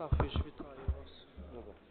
Estağfirullah.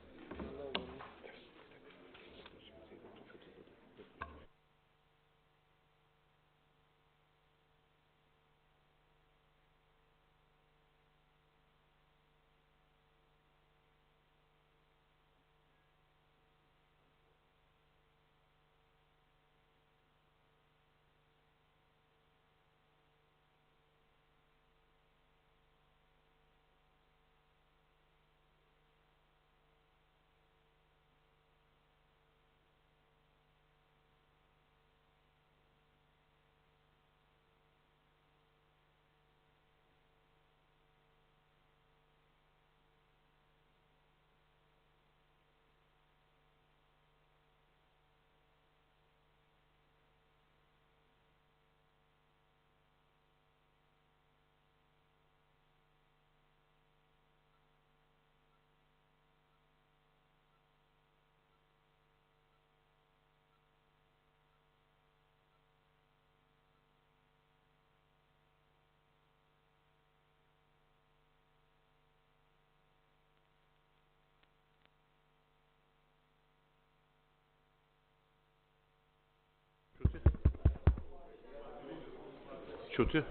Чути?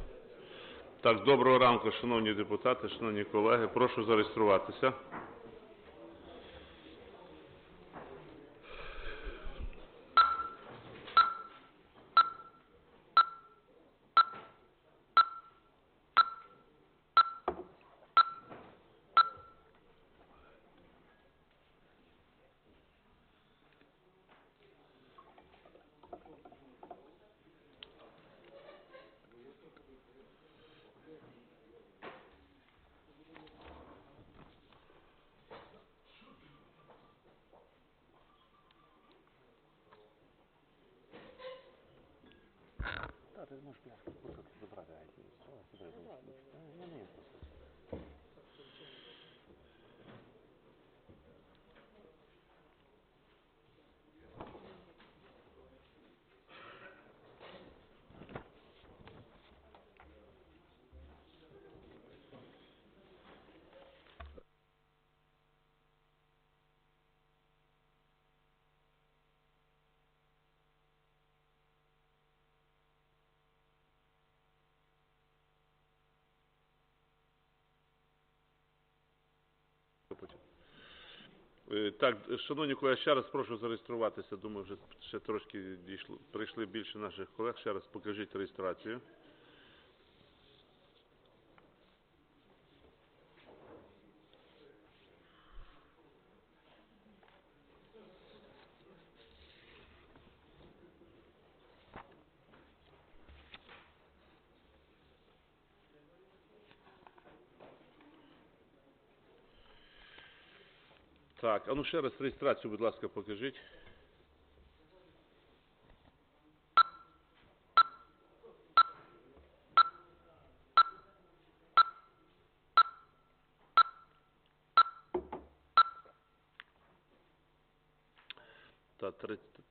Так, доброго ранку, шановні депутати, шановні колеги. Прошу зареєструватися. Е, Так, шановні колеги, ще раз прошу зареєструватися. Думаю, вже ще трошки дійшло, прийшли більше наших колег. Ще раз покажіть реєстрацію. Так, а ну ще раз реєстрацію, будь ласка, покажіть. Та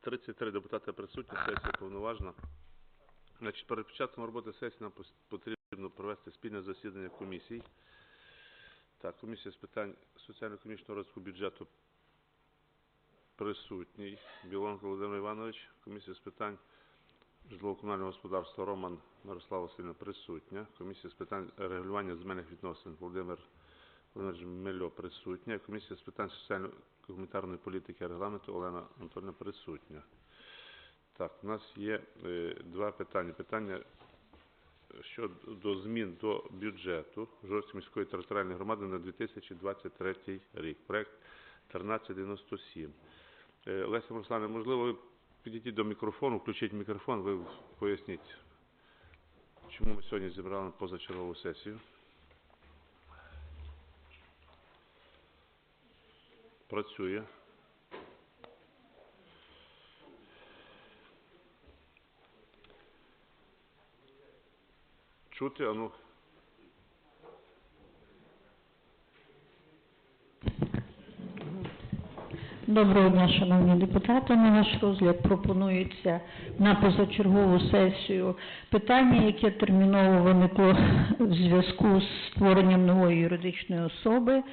33 депутати присутні, сесія повноважна. Значить, перед початком роботи сесії нам потрібно провести спільне засідання комісій. Так, комісія з питань соціально-економічного розвитку бюджету присутній. Білонг Володимир Іванович. Комісія з питань житлово-комунального господарства Роман Мирослава Васильівна присутня. Комісія з питань регулювання земельних відносин Володимир Володимирович Мельо присутня. Комісія з питань соціально-гуманітарної політики і регламенту Олена Анатольовна присутня. Так, у нас є е, два питання. Питання щодо змін до бюджету Жорстської міської територіальної громади на 2023 рік. Проект 1397. Е, Леся Руслане, можливо, ви підійдіть до мікрофону, включіть мікрофон, ви поясніть, чому ми сьогодні зібрали позачергову сесію. Працює. Чути, а ну. Доброго дня, шановні депутати. На ваш розгляд пропонується на позачергову сесію питання, яке терміново виникло в зв'язку з створенням нової юридичної особи.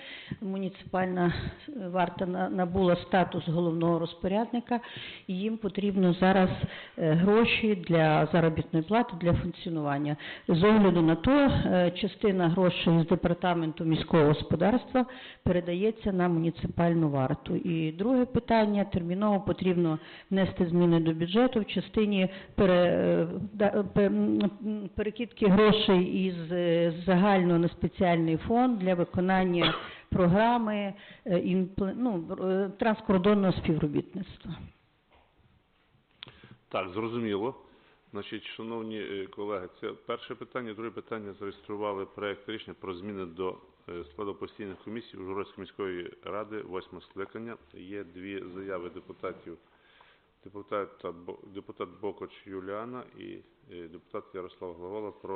Муніципальна варта набула статус головного розпорядника, і їм потрібно зараз е, гроші для заробітної плати, для функціонування. З огляду на то, е, частина грошей з департаменту міського господарства передається на муніципальну варту. І друге питання терміново потрібно внести зміни до бюджету в частині пере, е, перекидки грошей із е, загального на спеціальний фонд для виконання програми е, ну, транскордонного співробітництва. Так, зрозуміло. Значить, шановні е, колеги, це перше питання. Друге питання зареєстрували проект рішення про зміни до е, складу постійних комісій Ужгородської міської ради, восьме скликання. Є дві заяви депутатів. Депутат депутат Бокоч Юліана і е, депутат Ярослав Главола про